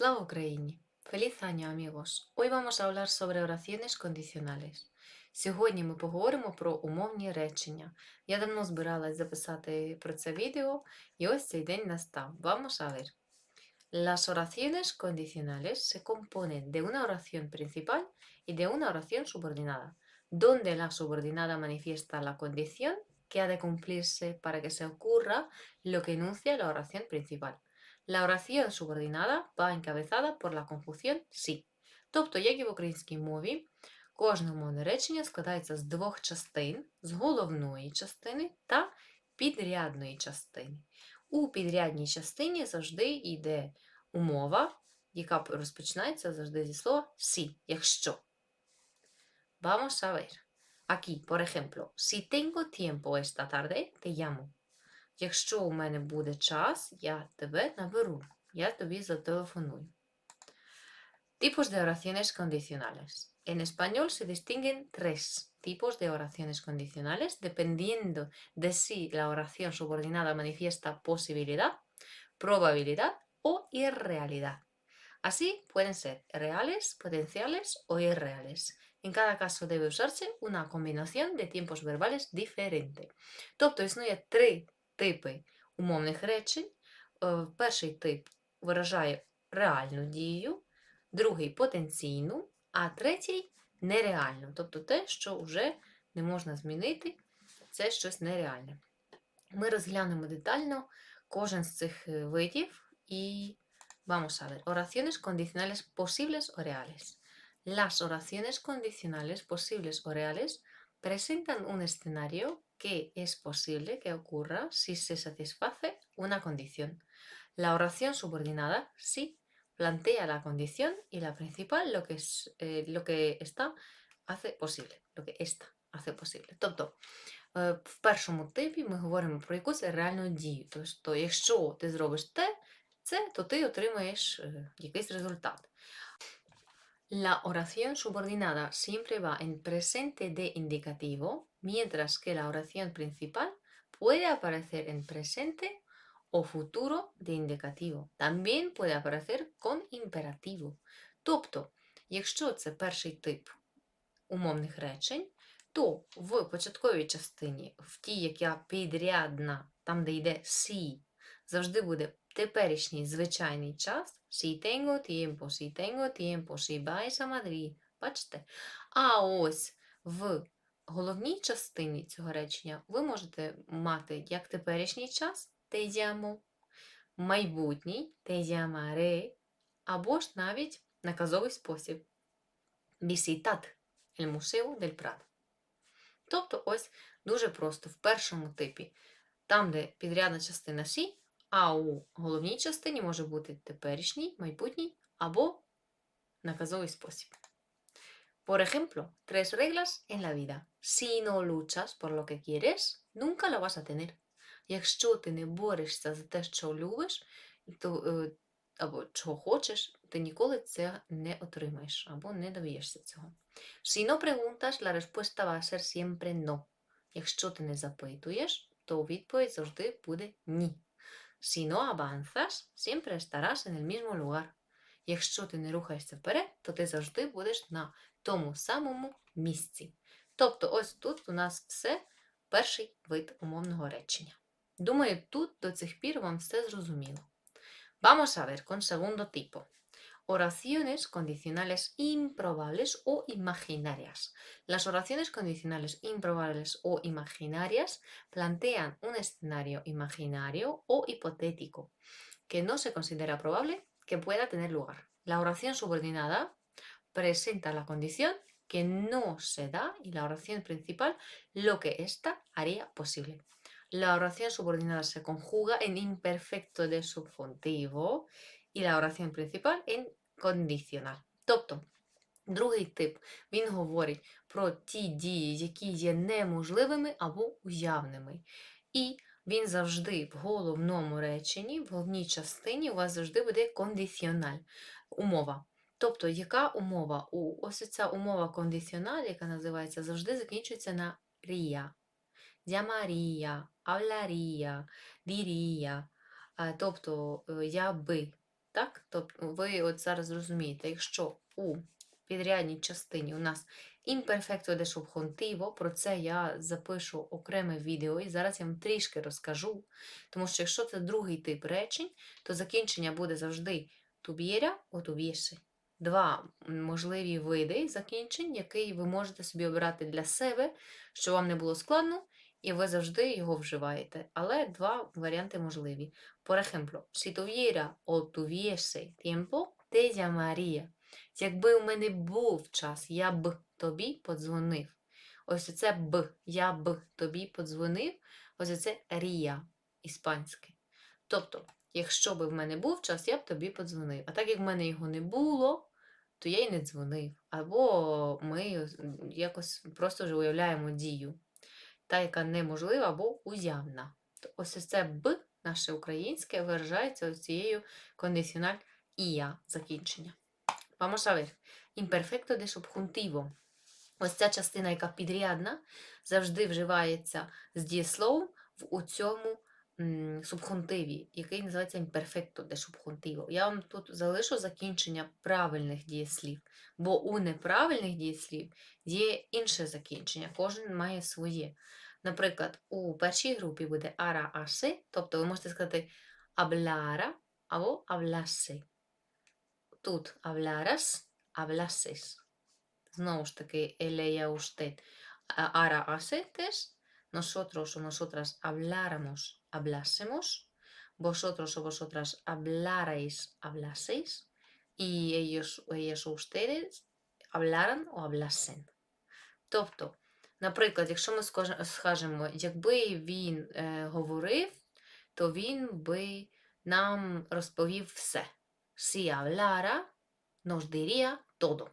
Слава Україні! Feliz año, amigos! Hoy vamos a hablar sobre oraciones condicionales. Сьогодні ми поговоримо про умовні речення. Я давно збиралась записати про це відео, і ось цей день настав. Vamos a ver. Las oraciones condicionales se componen de una oración principal y de una oración subordinada, donde la subordinada manifiesta la condición que ha de cumplirse para que se ocurra lo que enuncia la oración principal. La oración subordinada va encabezada por la conjunción «sí». Тобто, як і в українській мові, кожне умовне речення складається з двох частин, з головної частини та підрядної частини. У підрядній частині завжди йде умова, яка розпочинається завжди зі слова «sí», якщо. Vamos a ver. Aquí, por ejemplo, si tengo tiempo esta tarde, te llamo. Якщо у мене буде час, я тебе наберу. Я тобі зателефоную. Tipos de oraciones condicionales. En español se distinguen tres tipos de oraciones condicionales dependiendo de si la oración subordinada manifiesta posibilidad, probabilidad o irrealidad. Así pueden ser reales, potenciales o irreales. En cada caso debe usarse una combinación de tiempos verbales diferente. Тобто існує три типи умовних речень. Е, Перший тип виражає реальну дію, другий потенційну, а третій нереальну. Тобто те, що вже не можна змінити, це щось нереальне. Ми розглянемо детально кожен з цих е, видів і vamos a ver. Oraciones condicionales posibles o reales. Las oraciones condicionales posibles o reales presentan un escenario que es posible que ocurra si se satisface una condición. La oración subordinada sí plantea la condición y la principal lo que, es, eh, lo que está hace posible, lo que esta hace posible. Тобто е, в першому типі ми говоримо про якусь реальну дію. Тобто, якщо ти зробиш те, це, то ти отримаєш е, якийсь результат. La oración subordinada siempre va en presente de indicativo, mientras que la oración principal puede aparecer en presente o futuro de indicativo. También puede aparecer con imperativo. Тобто, якщо це перший тип умовних речень, то в початковій частині, в тій, яка підрядна, там, де йде «сі», завжди буде теперішній звичайний час tengo tiempo, si tengo tiempo, si vais a Madrid. Бачите? А ось в головній частині цього речення ви можете мати як теперішній час llamo, майбутній llamaré, або ж навіть наказовий спосіб el museo del Prado. Тобто, ось дуже просто в першому типі, там, де підрядна частина сі, а у головній частині може бути теперішній, майбутній або наказовий спосіб. Por ejemplo, tres reglas en la vida. Si no luchas por lo que quieres, nunca lo vas a tener. Якщо ти не борешся за те, що любиш, то, е, або чого хочеш, ти ніколи це не отримаєш або не доб'єшся цього. Si no preguntas, la respuesta va a ser siempre no. Якщо ти не запитуєш, то відповідь завжди буде ні. Si no avanzas, siempre estarás en el mismo lugar. Якщо ти не рухаєшся вперед, то ти завжди будеш на тому самому місці. Тобто, ось тут у нас все перший вид умовного речення. Думаю, тут до цих пір вам все зрозуміло. Vamos a ver con segundo tipo. Oraciones condicionales improbables o imaginarias. Las oraciones condicionales improbables o imaginarias plantean un escenario imaginario o hipotético que no se considera probable que pueda tener lugar. La oración subordinada presenta la condición que no se da y la oración principal lo que ésta haría posible. La oración subordinada se conjuga en imperfecto de subjuntivo і la oración principal en condicional. Тобто, другий тип, він говорить про ті дії, які є неможливими або уявними. І він завжди в головному реченні, в головній частині у вас завжди буде кондиціональ, умова. Тобто, яка умова? У, Ось ця умова кондиціональ, яка називається, завжди закінчується на рія. Llamaría, hablaría, diría, тобто я би Так? Тобто ви от зараз розумієте, якщо у підрядній частині у нас імперфекто де субхунтиво, про це я запишу окреме відео і зараз я вам трішки розкажу. Тому що якщо це другий тип речень, то закінчення буде завжди tuviera о tuviese. Два можливі види закінчень, які ви можете собі обрати для себе, щоб вам не було складно, і ви завжди його вживаєте. Але два варіанти можливі. Por ejemplo, si tuviera o tuviese tiempo, te llamaría. Якби у мене був час, я б тобі подзвонив. Ось це б, я б тобі подзвонив, ось це рія іспанське. Тобто, якщо б в мене був час, я б тобі подзвонив. А так як в мене його не було, то я й не дзвонив. Або ми якось просто вже уявляємо дію, та, яка неможлива або уявна. То Ось це б, наше українське, виражається цією кондиціональ ія закінчення. Vamos a ver. Imperfecto de subjuntivo. Ось ця частина, яка підрядна, завжди вживається з дієсловом в у цьому м, субхунтиві, який називається imperfecto de subjuntivo. Я вам тут залишу закінчення правильних дієслів, бо у неправильних дієслів є інше закінчення, кожен має своє. Наприклад, у першій групі буде ара асе, тобто ви можете сказати hablara або hablase. Тут hablaras, hablases. Знову ж таки, ella, usted. Ара асе теж. Nosotros o nosotras habláramos, hablásemos. Vosotros o vosotras hablarais, hablaseis. Y ellos, ellas o ustedes hablaran o hablasen. Тобто, наприклад, якщо ми скаже- скажемо, якби він е, говорив, то він би нам розповів все. Si hablara, nos diría todo.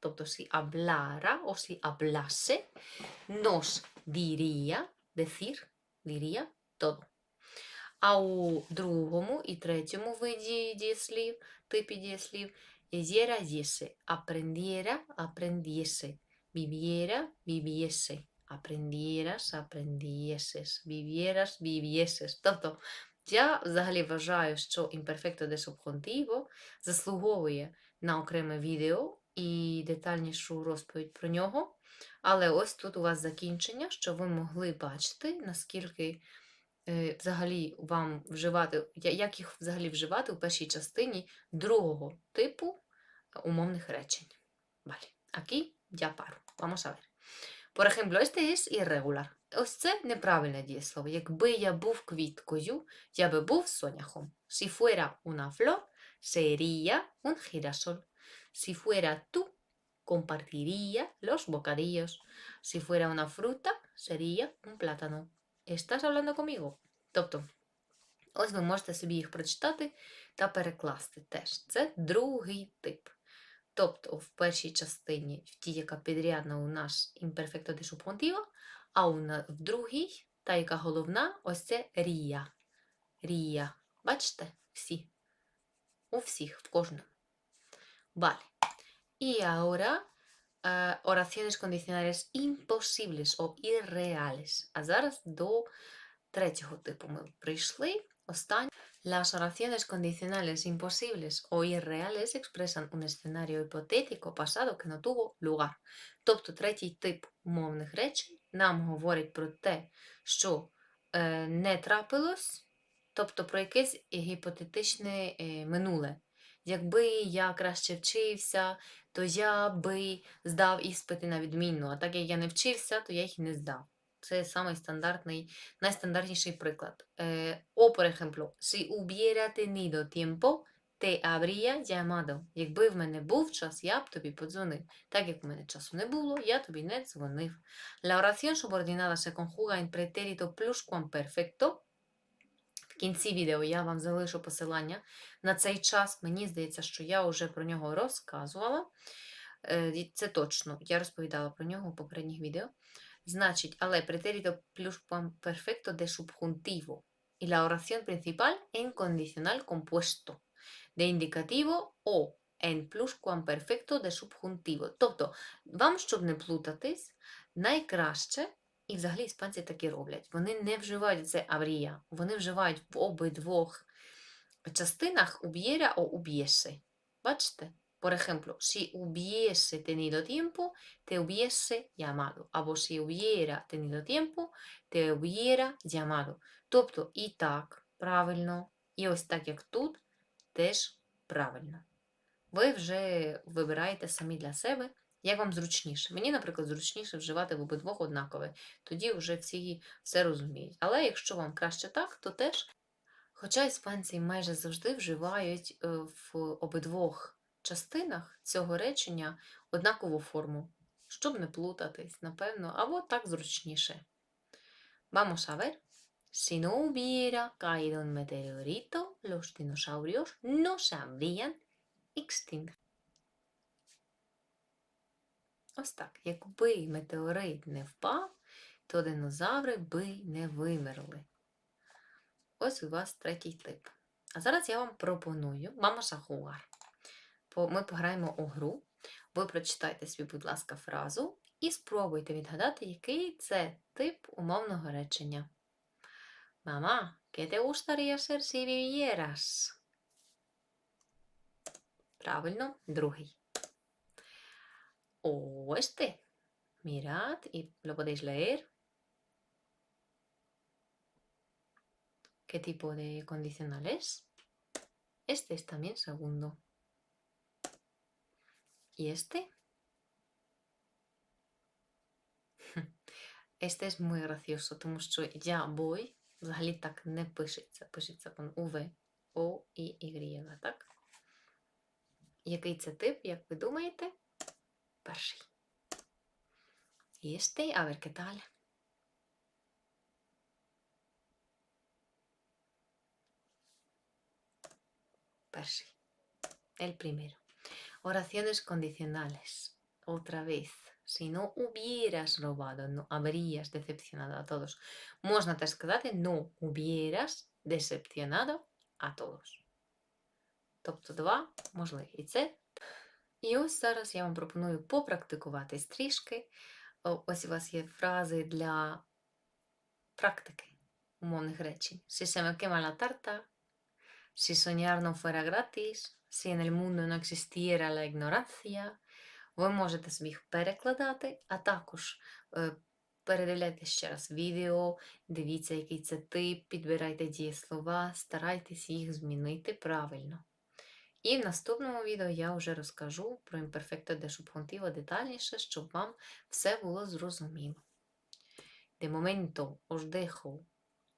Тобто, si hablara o si hablase, nos diría, decir, diría todo. А у другому і третьому виді дієслів, типі дієслів, єра єсе, aprendiera, aprendiese, viviera, viviese, aprendieras, aprendieses, vivieras, vivieses. Тобто, я взагалі вважаю, що imperfecto de subjuntivo заслуговує на окреме відео і детальнішу розповідь про нього. Але ось тут у вас закінчення, що ви могли бачити, наскільки е, взагалі вам вживати, як їх взагалі вживати у першій частині другого типу е, умовних речень. Vale. Aquí ya paro. Vamos a ver. Por ejemplo. Ось це неправильне дієслово. Якби я був квіткою, я би був соняхом. Si fuera una flor, sería un girasol. Si fuera tú, compartiría los bocadillos. Si fuera una fruta, sería un plátano. ¿Estás hablando conmigo? Тобто, ось ви можете собі їх прочитати та перекласти теж. Це другий тип. Тобто, в першій частині, в тій, яка підрядна у нас імперфекто де субхунтіво, а у на- в другій, та, яка головна, ось це рія. Рія. Бачите? Всі. У всіх, в кожному. Vale. Y ahora, eh, oraciones condicionales imposibles o irreales. А зараз до третього типу ми прийшли. Останнє. Las oraciones condicionales imposibles o irreales expresan un escenario hipotético pasado que no tuvo lugar. Тобто третій тип умовних речень нам говорить про те, що е, не трапилось, тобто про якесь гіпотетичне е, минуле. Якби я краще вчився, то я би здав іспити на відмінно, а так як я не вчився, то я їх не здав. Це самий стандартний, найстандартніший приклад. Е, por ejemplo, si hubiera tenido tiempo, te habría llamado. Якби в мене був час, я б тобі подзвонив. Так як в мене часу не було, я тобі не дзвонив. La oración subordinada se conjuga en pretérito pluscuamperfecto. Кінці відео я вам залишу посилання на цей час. Мені здається, що я вже про нього розказувала. Е, Це точно, я розповідала про нього у попередніх відео. Значить, але pretérito pluscuamperfecto de subjuntivo. Y la oración principal en condicional compuesto. De indicativo o en pluscuamperfecto de subjuntivo. Тобто, вам, щоб не плутатись, найкраще, і взагалі іспанці так і роблять, вони не вживають це аврія, вони вживають в обидвох частинах hubiera o hubiese. Бачите? Por ejemplo, si hubiese tenido tiempo, te hubiese llamado. Або si hubiera tenido tiempo, te hubiera llamado. Тобто і так правильно, і ось так, як тут, теж правильно. Ви вже вибираєте самі для себе, як вам зручніше. Мені, наприклад, зручніше вживати в обидвох однакове. Тоді вже всі все розуміють. Але якщо вам краще так, то теж. Хоча іспанці майже завжди вживають е, в обидвох частинах цього речення однакову форму, щоб не плутатись, напевно, або так зручніше. Vamos a ver. Si no hubiera caído un meteorito, los dinosaurios no se habrían extinguido. Ось так. Якби метеорит не впав, то динозаври би не вимерли. Ось у вас третій тип. А зараз я вам пропоную a jugar. Ми пограємо у гру. Ви прочитайте собі, будь ласка, фразу і спробуйте відгадати, який це тип умовного речення. Мама, ¿qué te gustaría ser? Правильно, другий. O este. Mirad y lo podéis leer. ¿Qué tipo de condicional es? Este es también segundo. ¿Y este? Este es muy gracioso, тому що я бой взагалі так не пишеться. Пишеться con V, O і Y, так? Який це тип, як ви думаєте? Перший. І este, a ver qué tal. Percy. El primero. Oraciones condicionales. Otra vez. Si no hubieras robado, no habrías decepcionado a todos. Можна теж сказати no hubieras decepcionado a todos. Тобто два можливі. І це. І ось зараз я вам пропоную попрактикуватись трішки. Ось у вас є фрази для практики умовних речень. Si se me quema la tarta, si soñar no fuera gratis, si en el mundo no existiera la ignorancia. Ви можете собі їх перекладати, а також е, передивляйте ще раз відео, дивіться, який це тип, підбирайте дієслова, старайтесь їх змінити правильно. І в наступному відео я вже розкажу про імперфекто де субхонтиво детальніше, щоб вам все було зрозуміло. De momento os dejo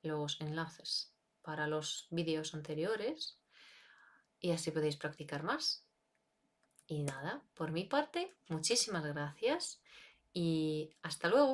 los enlaces para los vídeos anteriores y así podéis practicar más. Y nada, por mi parte, muchísimas gracias y hasta luego.